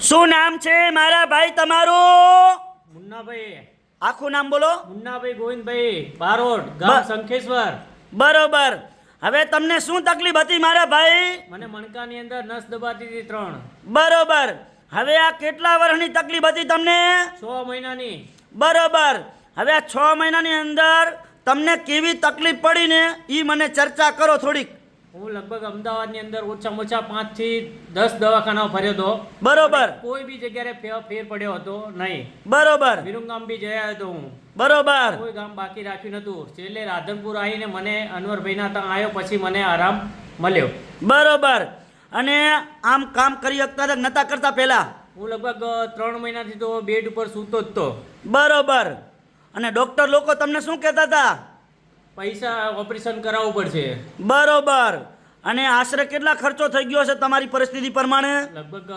શું નામ છે મારા ભાઈ તમારું? મુન્નાભાઈ. આખું નામ બોલો. મુન્નાભાઈ ગોવિંદભાઈ બારોટ ગામ શંખેશ્વર. બરોબર. હવે તમને શું તકલીફ હતી મારા ભાઈ? મને મણકાની અંદર નસ દબાતી હતી ત્રણ. બરોબર. હવે આ કેટલા વર્ષની તકલીફ હતી તમને? છ મહિનાની. બરોબર. હવે આ છ મહિનાની અંદર તમને કેવી તકલીફ પડી ને એ મને ચર્ચા કરો થોડીક. હું લગભગ અમદાવાદની અંદર ઓછામાં ઓછા પાંચથી દસ દવાખાના ફર્યો હતો. બરોબર. કોઈ બી જગ્યાએ ફેર પડ્યો હતો નહીં. બરોબર. વિરુંગામ બી જયા હતો હું. બરોબર. કોઈ ગામ બાકી રાખ્યું નતું છેલ્લે રાધનપુર આવીને મને અનવરભાઈના ત્યાં આવ્યો પછી મને આરામ મળ્યો. બરોબર. અને આમ કામ કરી શકતા નતા કરતા પહેલા? હું લગભગ ત્રણ મહિનાથી તો બેડ ઉપર સૂતો જ તો. બરોબર. અને ડોક્ટર લોકો તમને શું કહેતા હતા? પૈસા ઓપરેશન કરાવવું પડશે. બરોબર. અને આશરે કેટલા ખર્ચો થઈ ગયો છે તમારી પરિસ્થિતિ પ્રમાણે? લગભગ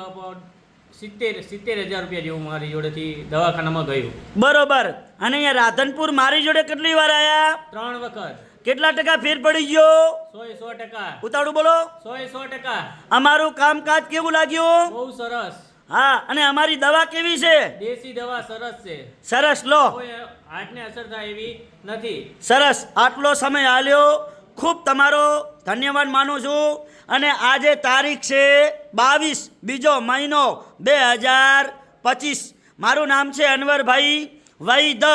સિત્તેર સિત્તેર હજાર રૂપિયા જેવું મારી જોડેથી દવાખાનામાં ગયું. બરોબર. અને અહીંયા રાધનપુર મારી જોડે કેટલી વાર આવ્યા ત્રણ વખત. કેટલા ટકા ફેર પડી ગયો? સો સો ટકા. ઉતાળું બોલો. સો સો ટકા. અમારું કામકાજ કેવું લાગ્યું? બહુ સરસ. હા અને અમારી દવા કેવી છે? દેશી દવા સરસ છે. સરસ લો. હાર્ટને અસર થાય એવી નથી. સરસ આટલો સમય આલ્યો. ખૂબ તમારો ધન્યવાદ માનું છું. અને આજે તારીખ છે બાવીસ બીજો મહિનો બે હજાર પચીસ. મારું નામ છે અનવરભાઈ વૈદ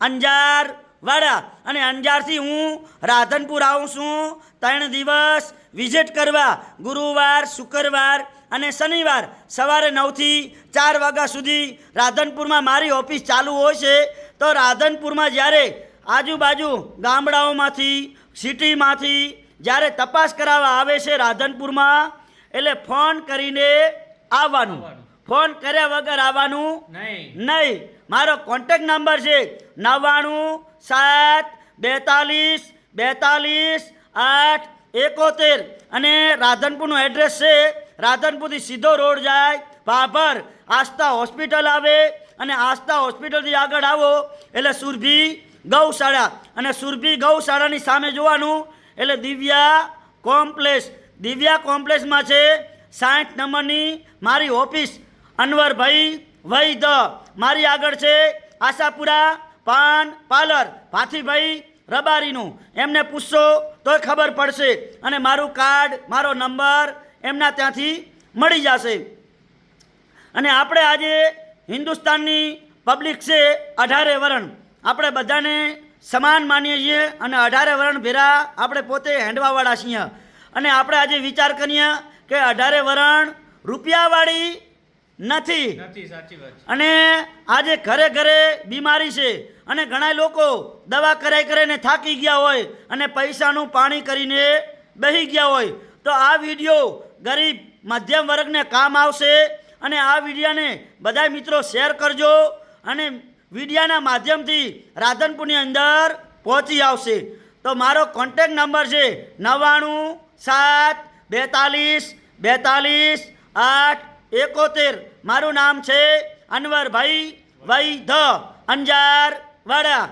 અંજાર વાડા અને અંજારથી હું રાધનપુર આવું છું. ત્રણ દિવસ વિઝિટ કરવા ગુરુવાર શુક્રવાર અને શનિવાર સવારે નવથી ચાર વાગ્યા સુધી રાધનપુરમાં મારી ઓફિસ ચાલુ હોય છે. તો રાધનપુરમાં જ્યારે આજુબાજુ ગામડાઓમાંથી સિટીમાંથી જ્યારે તપાસ કરાવવા આવે છે રાધનપુરમાં એટલે ફોન કરીને આવવાનું. ફોન કર્યા વગર આવવાનું નહીં. મારો કોન્ટેક નંબર છે નવ્વાણું સાત બેતાલીસ બેતાલીસ આઠ એકોતેર. અને રાધનપુરનું એડ્રેસ છે રાધનપુરથી સીધો રોડ જાય ભાભર આસ્થા હોસ્પિટલ આવે અને આસ્થા હોસ્પિટલથી આગળ આવો. એટલે સુરભી ગૌશાળા અને સુરભી ગૌશાળાની સામે જોવાનું. એટલે દિવ્યા કોમ્પ્લેક્સ, દિવ્યા કોમ્પ્લેક્સમાં છે સાઠ નંબરની મારી ઓફિસ, અનવરભાઈ વૈદ. મારી આગળ છે આશાપુરા પાન પાર્લર, ભાથીભાઈ રબારીનું. એમને પૂછશો તોય ખબર પડશે. અને મારું કાર્ડ, મારો નંબર એમના ત્યાંથી મળી જશે. અને આપણે આજે હિન્દુસ્તાનની પબ્લિક છે અઢારે વરણ. આપણે બધાને સમાન માનીએ છીએ અને અઢારે વરણ ભેરા આપણે પોતે હેંડવાવાળા છીએ. અને આપણે આજે વિચાર કરીએ કે અઢારે વરણ રૂપિયાવાળી નથી. અને આજે ઘરે ઘરે બીમારી છે અને ઘણા લોકો દવા કરાઈ કરીને થાકી ગયા હોય અને પૈસાનું પાણી કરીને બહી ગયા હોય. તો આ વીડિયો ગરીબ મધ્યમ વર્ગને કામ આવશે અને આ વિડીયાને બધા મિત્રો શેર કરજો અને વિડીયાના માધ્યમથી રાધનપુરની અંદર પહોંચી આવશે. તો મારો કોન્ટેક નંબર છે નવ્વાણું સાત બેતાલીસ બેતાલીસ આઠ એકોતેર. મારું નામ છે અનવરભાઈ વૈધ અંજાર વાડા.